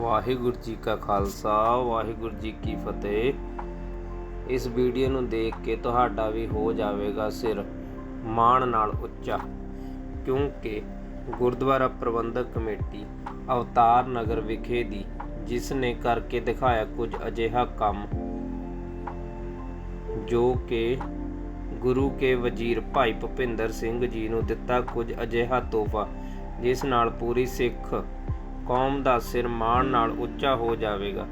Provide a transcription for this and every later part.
ਵਾਹਿਗੁਰੂ ਜੀ ਕਾ ਖਾਲਸਾ, ਵਾਹਿਗੁਰੂ ਜੀ ਕੀ ਫਤਿਹ। ਇਸ ਵੀਡੀਓ ਨੂੰ ਦੇਖ ਕੇ ਤੁਹਾਡਾ ਵੀ ਹੋ ਜਾਵੇਗਾ ਸਿਰ ਮਾਣ ਨਾਲ ਉੱਚਾ, ਕਿਉਂਕਿ ਗੁਰਦੁਆਰਾ ਪ੍ਰਬੰਧਕ ਕਮੇਟੀ ਅਵਤਾਰ ਨਗਰ ਵਿਖੇ ਦੀ, ਜਿਸ ਨੇ ਕਰਕੇ ਦਿਖਾਇਆ ਕੁਝ ਅਜਿਹਾ ਕੰਮ, ਜੋ ਕਿ ਗੁਰੂ ਕੇ ਵਜ਼ੀਰ ਭਾਈ ਭੁਪਿੰਦਰ ਸਿੰਘ ਜੀ ਨੂੰ ਦਿੱਤਾ ਕੁਝ ਅਜਿਹਾ ਤੋਹਫਾ, ਜਿਸ ਨਾਲ ਪੂਰੀ ਸਿੱਖ ਕੌਮ ਦਾ ਸਿਰ ਮਾਣ ਨਾਲ ਉੱਚਾ ਹੋ ਜਾਵੇਗਾ।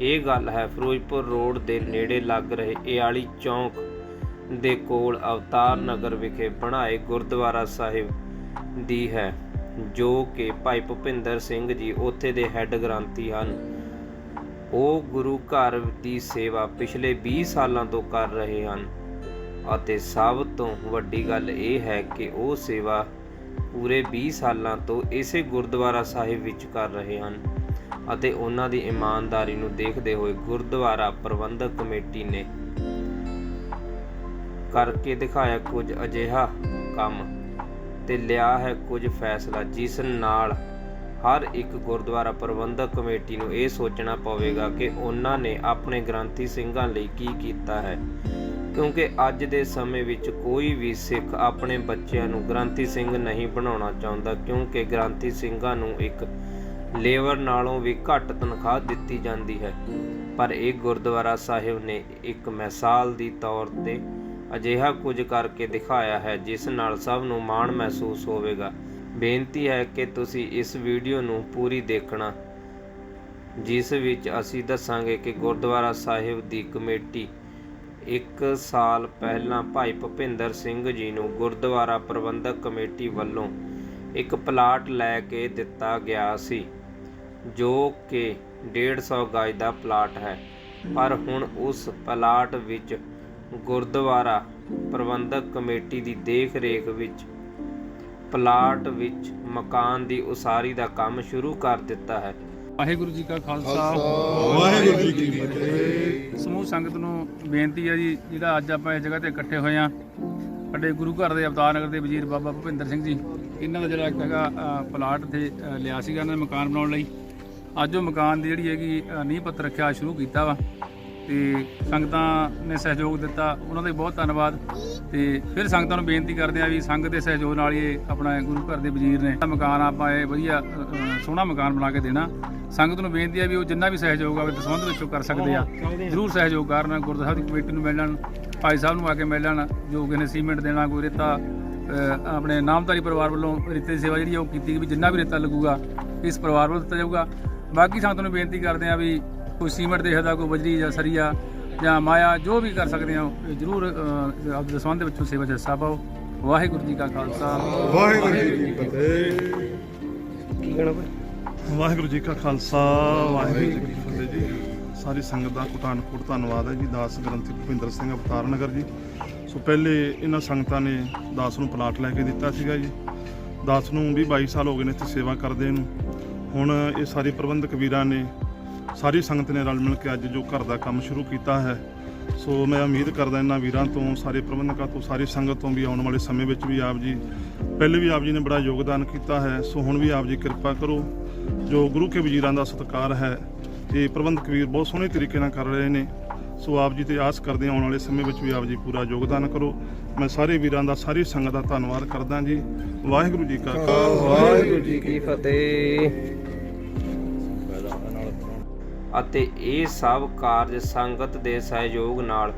ਇਹ ਗੱਲ ਹੈ, ਫਿਰੋਜ਼ਪੁਰ ਰੋਡ ਦੇ ਨੇੜੇ ਲੱਗ ਰਹੇ ਏਆਲੀ ਚੌਂਕ ਦੇ ਕੋਲ ਅਵਤਾਰ ਨਗਰ ਵਿਖੇ ਬਣਾਏ ਗੁਰਦੁਆਰਾ ਸਾਹਿਬ ਦੀ ਹੈ, ਜੋ ਕਿ ਭਾਈ ਭੁਪਿੰਦਰ ਸਿੰਘ ਜੀ ਉੱਥੇ ਦੇ ਹੈੱਡ ਗ੍ਰੰਥੀ ਹਨ। ਉਹ ਗੁਰੂ ਘਰ ਦੀ ਸੇਵਾ ਪਿਛਲੇ 20 ਸਾਲਾਂ ਤੋਂ ਕਰ ਰਹੇ ਹਨ ਅਤੇ ਸਭ ਤੋਂ ਵੱਡੀ ਗੱਲ ਇਹ ਹੈ ਕਿ ਉਹ ਸੇਵਾ ਪੂਰੇ 20 ਸਾਲਾਂ ਤੋਂ ਇਸੇ ਗੁਰਦੁਆਰਾ ਸਾਹਿਬ ਵਿੱਚ ਕਰ ਰਹੇ ਹਨ ਅਤੇ ਉਹਨਾਂ ਦੀ ਇਮਾਨਦਾਰੀ ਨੂੰ ਦੇਖਦੇ ਹੋਏ ਗੁਰਦੁਆਰਾ ਪ੍ਰਬੰਧਕ ਕਮੇਟੀ ਨੇ ਕਰਕੇ ਦਿਖਾਇਆ ਕੁਝ ਅਜਿਹਾ ਕੰਮ ਤੇ ਲਿਆ ਹੈ ਕੁਝ ਫੈਸਲਾ, ਜਿਸ ਨਾਲ ਹਰ ਇੱਕ ਗੁਰਦੁਆਰਾ ਪ੍ਰਬੰਧਕ ਕਮੇਟੀ ਨੂੰ ਇਹ ਸੋਚਣਾ ਪਵੇਗਾ ਕਿ ਉਹਨਾਂ ਨੇ ਆਪਣੇ ਗ੍ਰੰਥੀ ਸਿੰਘਾਂ ਲਈ ਕੀ ਕੀਤਾ ਹੈ। ਕਿਉਂਕਿ ਅੱਜ ਦੇ ਸਮੇਂ ਵਿੱਚ ਕੋਈ ਵੀ ਸਿੱਖ ਆਪਣੇ ਬੱਚਿਆਂ ਨੂੰ ਗ੍ਰੰਥੀ ਸਿੰਘ ਨਹੀਂ ਬਣਾਉਣਾ ਚਾਹੁੰਦਾ, ਕਿਉਂਕਿ ਗ੍ਰੰਥੀ ਸਿੰਘਾਂ ਨੂੰ ਇੱਕ ਲੇਬਰ ਨਾਲੋਂ ਵੀ ਘੱਟ ਤਨਖਾਹ ਦਿੱਤੀ ਜਾਂਦੀ ਹੈ। ਪਰ ਇਹ ਗੁਰਦੁਆਰਾ ਸਾਹਿਬ ਨੇ ਇੱਕ ਮਿਸਾਲ ਦੀ ਤੌਰ ਤੇ ਅਜਿਹਾ ਕੁਝ ਕਰਕੇ ਦਿਖਾਇਆ ਹੈ, ਜਿਸ ਨਾਲ ਸਭ ਨੂੰ ਮਾਣ ਮਹਿਸੂਸ ਹੋਵੇਗਾ। ਬੇਨਤੀ ਹੈ ਕਿ ਤੁਸੀਂ ਇਸ ਵੀਡੀਓ ਨੂੰ ਪੂਰੀ ਦੇਖਣਾ, ਜਿਸ ਵਿੱਚ ਅਸੀਂ ਦੱਸਾਂਗੇ ਕਿ ਗੁਰਦੁਆਰਾ ਸਾਹਿਬ ਦੀ ਕਮੇਟੀ ਇੱਕ ਸਾਲ ਪਹਿਲਾਂ ਭਾਈ ਭੁਪਿੰਦਰ ਸਿੰਘ ਜੀ ਨੂੰ ਗੁਰਦੁਆਰਾ ਪ੍ਰਬੰਧਕ ਕਮੇਟੀ ਵੱਲੋਂ ਇੱਕ ਪਲਾਟ ਲੈ ਕੇ ਦਿੱਤਾ ਗਿਆ ਸੀ, ਜੋ ਕਿ 150 ਗਜ ਦਾ ਪਲਾਟ ਹੈ। ਪਰ ਹੁਣ ਉਸ ਪਲਾਟ ਵਿੱਚ ਗੁਰਦੁਆਰਾ ਪ੍ਰਬੰਧਕ ਕਮੇਟੀ ਦੀ ਦੇਖ ਰੇਖ ਵਿੱਚ ਪਲਾਟ ਵਿੱਚ ਮਕਾਨ ਦੀ ਉਸਾਰੀ ਦਾ ਕੰਮ ਸ਼ੁਰੂ ਕਰ ਦਿੱਤਾ ਹੈ। ਵਾਹਿਗੁਰੂ ਜੀ ਕਾ ਖਾਲਸਾ। ਵਾਹਿਗੁਰੂ ਜੀ ਕੀ ਫਤਿਹ। ਸਮੂਹ ਸੰਗਤ ਨੂੰ ਬੇਨਤੀ ਹੈ ਜੀ ਜਿਹੜਾ ਅੱਜ ਆਪਾਂ ਇਸ ਜਗ੍ਹਾ ਤੇ ਇਕੱਠੇ ਹੋਏ ਆ ਸਾਡੇ ਗੁਰੂ ਘਰ ਦੇ ਅਵਤਾਰ ਨਗਰ ਦੇ ਵਜ਼ੀਰ ਬਾਬਾ ਭੁਪਿੰਦਰ ਸਿੰਘ ਜੀ ਇਹਨਾਂ ਦਾ ਜਿਹੜਾ ਇੱਕ ਹੈਗਾ ਪਲਾਟ ਤੇ ਲਿਆ ਸੀਗਾ ਇਹਨਾਂ ਨੇ ਮਕਾਨ ਬਣਾਉਣ ਲਈ। ਅੱਜ ਉਹ ਮਕਾਨ ਦੀ ਜਿਹੜੀ ਹੈਗੀ ਨੀਂਹ ਪੱਥਰ ਰੱਖਿਆ ਸ਼ੁਰੂ ਕੀਤਾ ਵਾ। ਤੇ ਸੰਗਤਾਂ ਨੇ ਸਹਿਯੋਗ ਦਿੱਤਾ, ਉਹਨਾਂ ਦਾ ਵੀ ਬਹੁਤ ਧੰਨਵਾਦ। ਤੇ ਫਿਰ ਸੰਗਤਾਂ ਨੂੰ ਬੇਨਤੀ ਕਰਦੇ ਆ ਵੀ ਸੰਗਤ ਦੇ ਸਹਿਯੋਗ ਨਾਲ ਇਹ ਆਪਣਾ ਗੁਰੂ ਘਰ ਦੇ ਵਜ਼ੀਰ ਨੇ ਮਕਾਨ ਆਪਾਂ ਇਹ ਵਧੀਆ ਸੋਹਣਾ ਮਕਾਨ ਬਣਾ ਕੇ ਦੇਣਾ। ਸੰਗਤ ਨੂੰ ਬੇਨਤੀ ਆ ਵੀ ਉਹ ਜਿੰਨਾ ਵੀ ਸਹਿਯੋਗ ਆਵੇ ਦਸਵੰਧ ਵਿੱਚੋਂ ਕਰ ਸਕਦੇ ਆ। ਜ਼ਰੂਰ ਸਹਿਯੋਗ ਕਰਨ, ਗੁਰਦੁਆਰਾ ਸਾਹਿਬ ਦੀ ਕਮੇਟੀ ਨੂੰ ਮਿਲਣ, ਭਾਈ ਸਾਹਿਬ ਨੂੰ ਆ ਕੇ ਮਿਲਣ, ਜੋ ਕਿਸੇ ਨੇ ਸੀਮੈਂਟ ਦੇਣਾ, ਕੋਈ ਰੇਤਾ ਆਪਣੇ ਨਾਮਧਾਰੀ ਪਰਿਵਾਰ ਵੱਲੋਂ ਰੇਤੇ ਦੀ ਸੇਵਾ ਜਿਹੜੀ ਆ ਉਹ ਕੀਤੀ ਗਈ ਵੀ ਜਿੰਨਾ ਵੀ ਰੇਤਾ ਲੱਗੂਗਾ, ਇਸ ਪਰਿਵਾਰ ਵੱਲੋਂ ਦਿੱਤਾ ਜਾਊਗਾ। ਬਾਕੀ ਸੰਗਤ ਨੂੰ ਬੇਨਤੀ ਕਰਦੇ ਆ ਵੀ ਕੋਈ ਸੀਮੈਂਟ ਦੇ ਸਕਦਾ ਕੋਈ ਬਜਰੀ ਜਾਂ ਸਰੀਆ ਜਾਂ ਮਾਇਆ ਜੋ ਵੀ ਕਰ ਸਕਦੇ ਆ ਉਹ ਜ਼ਰੂਰ ਆਪਦੇ ਦਸਵੰਧ ਦੇ ਵਿੱਚੋਂ ਸੇਵਾ 'ਚ ਹਿੱਸਾ ਪਾਓ। ਵਾਹਿਗੁਰੂ ਜੀ ਕਾ ਖਾਲਸਾ। ਵਾਹਿਗੁਰੂ ਜੀ ਕੀ ਫਤਿਹ। ਕੀ ਕਹਿਣਾ ਭਾਈ? ਵਾਹਿਗੁਰੂ ਜੀ ਕਾ ਖਾਲਸਾ ਵਾਹਿਗੁਰੂ ਜੀ ਕੀ ਫਤਿਹ ਜੀ। ਸਾਰੀ ਸੰਗਤ ਦਾ ਕੋਟਾਨ ਕੋਟ ਧੰਨਵਾਦ ਹੈ ਜੀ ਦਾਸ ਗ੍ਰੰਥੀ ਭੁਪਿੰਦਰ ਸਿੰਘ ਅਵਤਾਰ ਨਗਰ ਜੀ। ਸੋ ਪਹਿਲੇ ਇਹਨਾਂ ਸੰਗਤਾਂ ਨੇ ਦਾਸ ਨੂੰ ਪਲਾਟ ਲੈ ਕੇ ਦਿੱਤਾ ਸੀਗਾ ਜੀ। ਦਾਸ ਨੂੰ ਵੀ 22 ਸਾਲ ਹੋ ਗਏ ਨੇ ਇੱਥੇ ਸੇਵਾ ਕਰਦੇ ਨੂੰ। ਹੁਣ ਇਹ ਸਾਰੇ ਪ੍ਰਬੰਧਕ ਵੀਰਾਂ ਨੇ ਸਾਰੀ ਸੰਗਤ ਨੇ ਰਲ ਮਿਲ ਕੇ ਅੱਜ ਜੋ ਘਰ ਦਾ ਕੰਮ ਸ਼ੁਰੂ ਕੀਤਾ ਹੈ, ਸੋ ਮੈਂ ਉਮੀਦ ਕਰਦਾ ਇਹਨਾਂ ਵੀਰਾਂ ਤੋਂ, ਸਾਰੇ ਪ੍ਰਬੰਧਕਾਂ ਤੋਂ, ਸਾਰੀ ਸੰਗਤ ਤੋਂ ਵੀ ਆਉਣ ਵਾਲੇ ਸਮੇਂ ਵਿੱਚ ਵੀ ਆਪ ਜੀ, ਪਹਿਲੇ ਵੀ ਆਪ ਜੀ ਨੇ ਬੜਾ ਯੋਗਦਾਨ ਕੀਤਾ ਹੈ, ਸੋ ਹੁਣ ਵੀ ਆਪ ਜੀ ਕਿਰਪਾ ਕਰੋ। ਜੋ ਗੁਰੂ ਕੇ ਵਜ਼ੀਰਾਂ ਦਾ ਸਤਿਕਾਰ ਹੈ, ਇਹ ਪ੍ਰਬੰਧਕ ਵੀਰ ਬਹੁਤ ਸੋਹਣੇ ਤਰੀਕੇ ਨਾਲ ਕਰ ਰਹੇ ਨੇ, ਸੋ ਆਪ ਜੀ ਤੇ ਆਸ ਕਰਦੇ ਆਉਣ ਵਾਲੇ ਸਮੇਂ ਵਿੱਚ ਵੀ ਆਪ ਜੀ ਪੂਰਾ ਯੋਗਦਾਨ ਕਰੋ। ਮੈਂ ਸਾਰੇ ਵੀਰਾਂ ਦਾ, ਸਾਰੀ ਸੰਗਤ ਦਾ ਧੰਨਵਾਦ ਕਰਦਾ ਜੀ। ਵਾਹਿਗੁਰੂ ਜੀ ਕਾ ਖਾਲਸਾ। ਵਾਹਿਗੁਰੂ ਜੀ ਕੀ ਫਤਿਹ। ਅਤੇ ਇਹ ਸਭ ਕਾਰਜ ਸੰਗਤ ਦੇ ਸਹਿਯੋਗ ਨਾਲ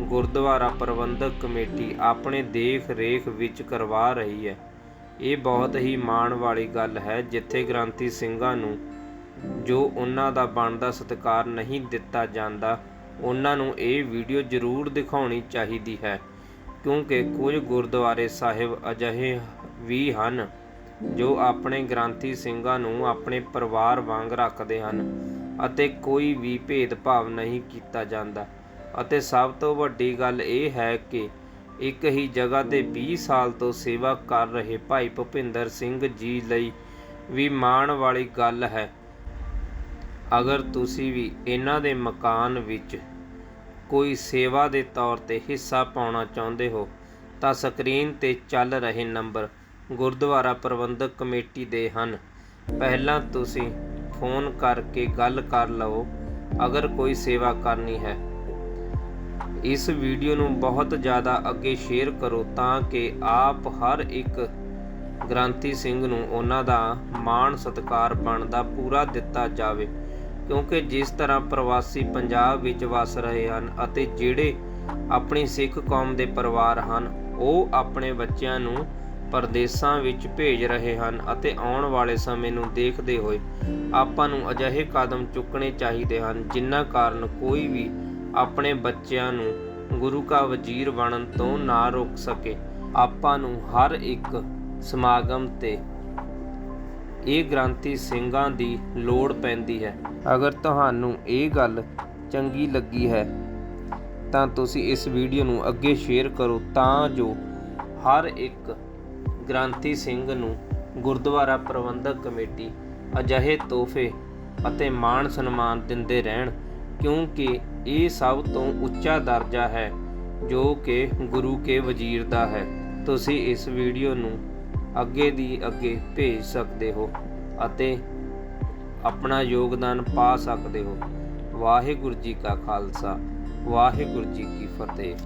ਗੁਰਦੁਆਰਾ ਪ੍ਰਬੰਧਕ ਕਮੇਟੀ ਆਪਣੇ ਦੇਖ ਰੇਖ ਵਿੱਚ ਕਰਵਾ ਰਹੀ ਹੈ। ਇਹ ਬਹੁਤ ਹੀ ਮਾਣ ਵਾਲੀ ਗੱਲ ਹੈ ਜਿੱਥੇ ਗ੍ਰੰਥੀ ਸਿੰਘਾਂ ਨੂੰ ਜੋ ਉਹਨਾਂ ਦਾ ਬਣਦਾ ਸਤਿਕਾਰ ਨਹੀਂ ਦਿੱਤਾ ਜਾਂਦਾ, ਉਹਨਾਂ ਨੂੰ ਇਹ ਵੀਡੀਓ ਜ਼ਰੂਰ ਦਿਖਾਉਣੀ ਚਾਹੀਦੀ ਹੈ, ਕਿਉਂਕਿ ਕੁਝ ਗੁਰਦੁਆਰੇ ਸਾਹਿਬ ਅਜਿਹੇ ਵੀ ਹਨ ਜੋ ਆਪਣੇ ਗ੍ਰੰਥੀ ਸਿੰਘਾਂ ਨੂੰ ਆਪਣੇ ਪਰਿਵਾਰ ਵਾਂਗ ਰੱਖਦੇ ਹਨ। ਅਤੇ ਕੋਈ ਵੀ ਭੇਦਭਾਵ ਨਹੀਂ ਕੀਤਾ ਜਾਂਦਾ। ਅਤੇ ਸਭ ਤੋਂ ਵੱਡੀ ਗੱਲ ਇਹ ਹੈ ਕਿ ਇੱਕ ਹੀ ਜਗ੍ਹਾ ਤੇ 20 ਸਾਲ ਤੋਂ ਸੇਵਾ ਕਰ ਰਹੇ ਭਾਈ ਭੁਪਿੰਦਰ ਸਿੰਘ ਜੀ ਲਈ ਵੀ ਮਾਣ ਵਾਲੀ ਗੱਲ ਹੈ। ਅਗਰ ਤੁਸੀਂ ਵੀ ਇਹਨਾਂ ਦੇ ਮਕਾਨ ਵਿੱਚ ਕੋਈ ਸੇਵਾ ਦੇ ਤੌਰ ਤੇ ਹਿੱਸਾ ਪਾਉਣਾ ਚਾਹੁੰਦੇ ਹੋ, ਤਾਂ ਸਕਰੀਨ ਤੇ ਚੱਲ ਰਹੇ ਨੰਬਰ ਗੁਰਦੁਆਰਾ ਪ੍ਰਬੰਧਕ ਕਮੇਟੀ ਦੇ ਹਨ। ਪਹਿਲਾਂ ਤੁਸੀਂ ਫੋਨ ਕਰਕੇ ਗੱਲ ਕਰ ਲਵੋ, ਅਗਰ ਕੋਈ ਸੇਵਾ ਕਰਨੀ ਹੈ। ਇਸ ਵੀਡੀਓ ਨੂੰ ਬਹੁਤ ਜ਼ਿਆਦਾ ਅੱਗੇ ਸ਼ੇਅਰ ਕਰੋ ਤਾਂ ਕਿ ਆਪ ਹਰ ਇੱਕ ਗ੍ਰਾਂਤੀ ਸਿੰਘ ਨੂੰ ਉਹਨਾਂ ਦਾ ਮਾਣ ਸਤਿਕਾਰ ਬਣਦਾ ਪੂਰਾ ਦਿੱਤਾ ਜਾਵੇ। ਕਿਉਂਕਿ ਜਿਸ ਤਰ੍ਹਾਂ ਪ੍ਰਵਾਸੀ ਪੰਜਾਬ ਵਿੱਚ ਵਸ ਰਹੇ ਹਨ ਅਤੇ ਜਿਹੜੇ ਆਪਣੀ ਸਿੱਖ ਕੌਮ ਦੇ ਪਰਿਵਾਰ ਹਨ, ਉਹ ਆਪਣੇ ਬੱਚਿਆਂ ਨੂੰ ਪਰਦੇਸਾਂ ਵਿੱਚ ਭੇਜ ਰਹੇ ਹਨ ਅਤੇ ਆਉਣ ਵਾਲੇ ਸਮੇਂ ਨੂੰ ਦੇਖਦੇ ਹੋਏ ਆਪਾਂ ਨੂੰ ਅਜਿਹੇ ਕਦਮ ਚੁੱਕਣੇ ਚਾਹੀਦੇ ਹਨ, ਜਿਨ੍ਹਾਂ ਕਾਰਨ ਕੋਈ ਵੀ ਆਪਣੇ ਬੱਚਿਆਂ ਨੂੰ ਗੁਰੂ ਕਾ ਵਜ਼ੀਰ ਬਣਨ ਤੋਂ ਨਾ ਰੋਕ ਸਕੇ। ਆਪਾਂ ਨੂੰ ਹਰ ਇੱਕ ਸਮਾਗਮ ਤੇ ਇਹ ਗ੍ਰੰਥੀ ਸਿੰਘਾਂ ਦੀ ਲੋੜ ਪੈਂਦੀ ਹੈ। ਅਗਰ ਤੁਹਾਨੂੰ ਇਹ ਗੱਲ ਚੰਗੀ ਲੱਗੀ ਹੈ, ਤਾਂ ਤੁਸੀਂ ਇਸ ਵੀਡੀਓ ਨੂੰ ਅੱਗੇ ਸ਼ੇਅਰ ਕਰੋ, ਤਾਂ ਜੋ ਹਰ ਇੱਕ ਗ੍ਰਾਂਤੀ ਸਿੰਘ ਨੂੰ ਗੁਰਦੁਆਰਾ ਪ੍ਰਬੰਧਕ ਕਮੇਟੀ ਅਜਿਹੇ ਤੋਹਫੇ ਅਤੇ ਮਾਣ ਸਨਮਾਨ ਦਿੰਦੇ ਰਹਿਣ, ਕਿਉਂਕਿ ਇਹ ਸਭ ਤੋਂ ਉੱਚਾ ਦਰਜਾ ਹੈ ਜੋ ਕਿ ਗੁਰੂ ਕੇ ਵਜ਼ੀਰ ਦਾ ਹੈ। ਤੁਸੀਂ ਇਸ ਵੀਡੀਓ ਨੂੰ ਅੱਗੇ ਦੀ ਅੱਗੇ ਭੇਜ ਸਕਦੇ ਹੋ ਅਤੇ ਆਪਣਾ ਯੋਗਦਾਨ ਪਾ ਸਕਦੇ ਹੋ। ਵਾਹਿਗੁਰੂ ਜੀ ਕਾ ਖਾਲਸਾ, ਵਾਹਿਗੁਰੂ ਜੀ ਕੀ ਫਤਿਹ।